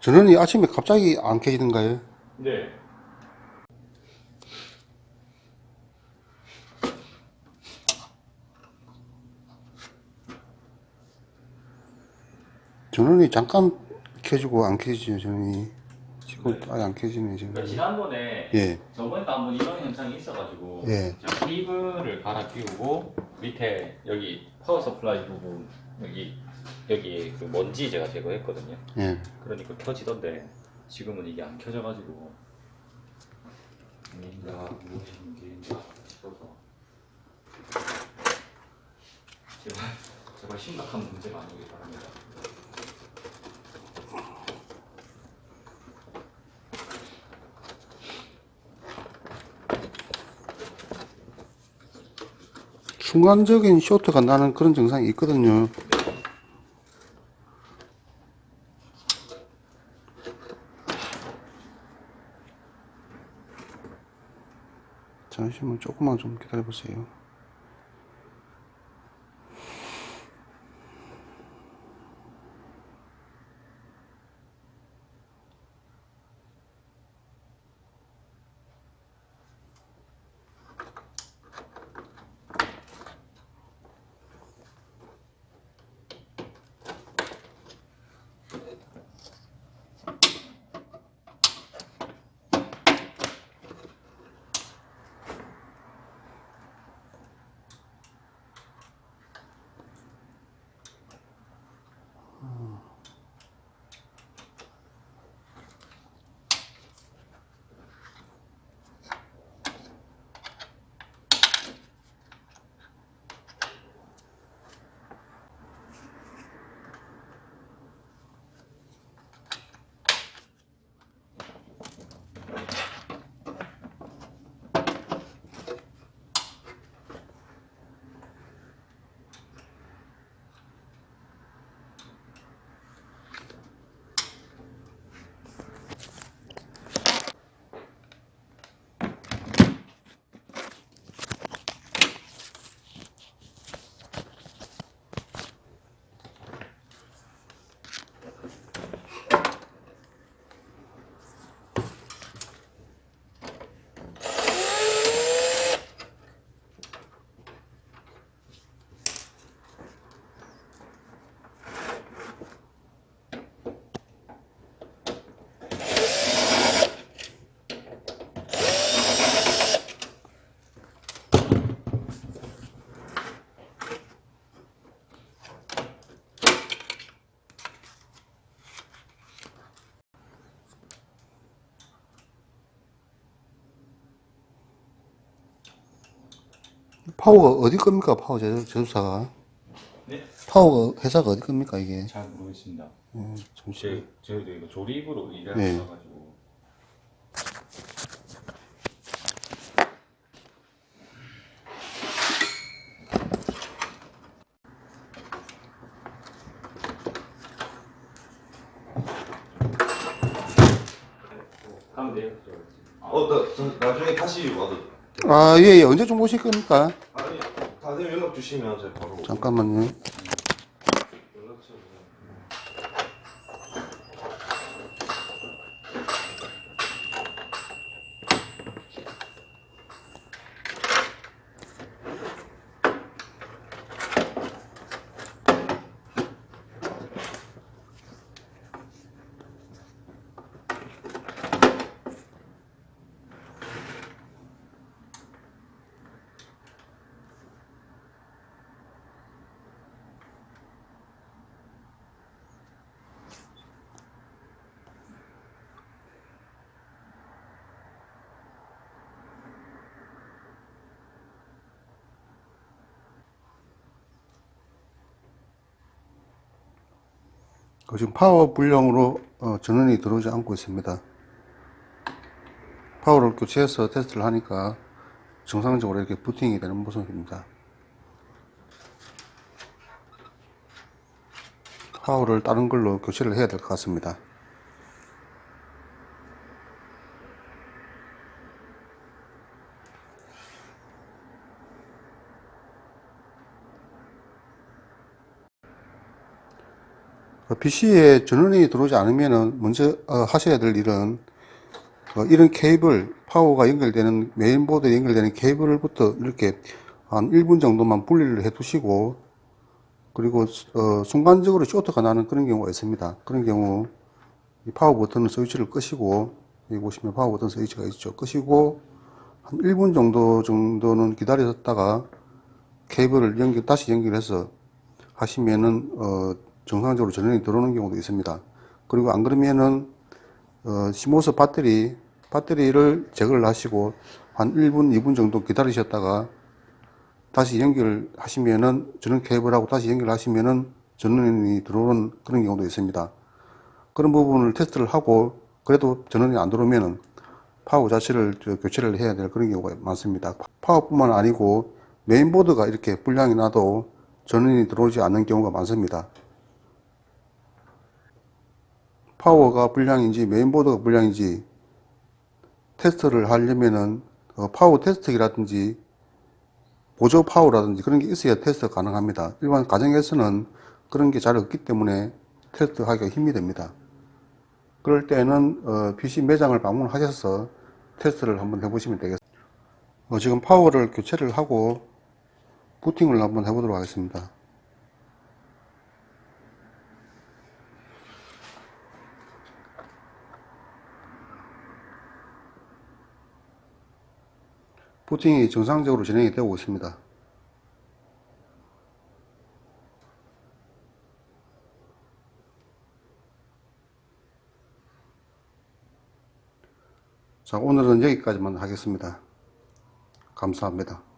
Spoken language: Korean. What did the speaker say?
전원이 아침에 갑자기 안 켜지는가요? 네. 전원이 잠깐 켜지고 안 켜지죠, 전원이. 지금 아예 안 켜지네, 지금. 그러니까 지난번에 예, 저번에도 한번 이런 현상이 있어가지고 예. 제가 케이블을 갈아 끼우고 밑에 여기 파워 서플라이 부분 여기 여기 그 먼지 제가 제거했거든요. 예. 그러니까 켜지던데 지금은 이게 안 켜져가지고 문제인가 싶어서 제발 제발 심각한 문제가 아니길 바랍니다. 순간적인 쇼트가 나는 그런 증상이 있거든요. 잠시만 조금만 좀 기다려 보세요. 파워가 어디 겁니까? 파워 제조, 제조사가? 네? 파워가 회사가 어디 겁니까 이게? 잘 모르겠습니다. 음, 잠시. 제 저희도 이거 조립으로 일을 네. 하셔가지고 가면 돼요. 저. 어, 나, 저 나중에 다시 와도 돼. 아, 예, 예. 언제 좀 오실 겁니까? 아니, 다들 연락 주시면 제가 바로 잠깐만요. 연락처. 지금 파워 불량으로 어, 전원이 들어오지 않고 있습니다. 파워를 교체해서 테스트를 하니까 정상적으로 이렇게 부팅이 되는 모습입니다. 파워를 다른 걸로 교체를 해야 될 것 같습니다. PC에 전원이 들어오지 않으면은 먼저 어, 하셔야 될 일은 어, 이런 케이블 파워가 연결되는 메인보드에 연결되는 케이블부터 이렇게 한 1분 정도만 분리를 해 두시고 그리고 어, 순간적으로 쇼트가 나는 그런 경우가 있습니다. 그런 경우 이 파워 버튼 스위치를 끄시고 여기 보시면 파워 버튼 스위치가 있죠. 끄시고 한 1분 정도 정도는 기다렸다가 케이블을 연결 다시 연결해서 하시면은 어, 정상적으로 전원이 들어오는 경우도 있습니다. 그리고 안 그러면은 어, 시모스 배터리 배터리를 제거를 하시고 한 1분, 2분 정도 기다리셨다가 다시 연결하시면은 전원 케이블하고 다시 연결하시면은 전원이 들어오는 그런 경우도 있습니다. 그런 부분을 테스트를 하고 그래도 전원이 안 들어오면은 파워 자체를 저 교체를 해야 될 그런 경우가 많습니다. 파워뿐만 아니고 메인보드가 이렇게 불량이 나도 전원이 들어오지 않는 경우가 많습니다. 파워가 불량인지 메인보드가 불량인지 테스트를 하려면은 어, 파워 테스트기라든지 보조 파워라든지 그런 게 있어야 테스트 가능합니다. 일반 가정에서는 그런 게 잘 없기 때문에 테스트 하기가 힘이 됩니다. 그럴 때는 어, PC 매장을 방문하셔서 테스트를 한번 해보시면 되겠습니다. 어, 지금 파워를 교체를 하고 부팅을 한번 해보도록 하겠습니다. 부팅이 정상적으로 진행이 되고 있습니다. 자, 오늘은 여기까지만 하겠습니다. 감사합니다.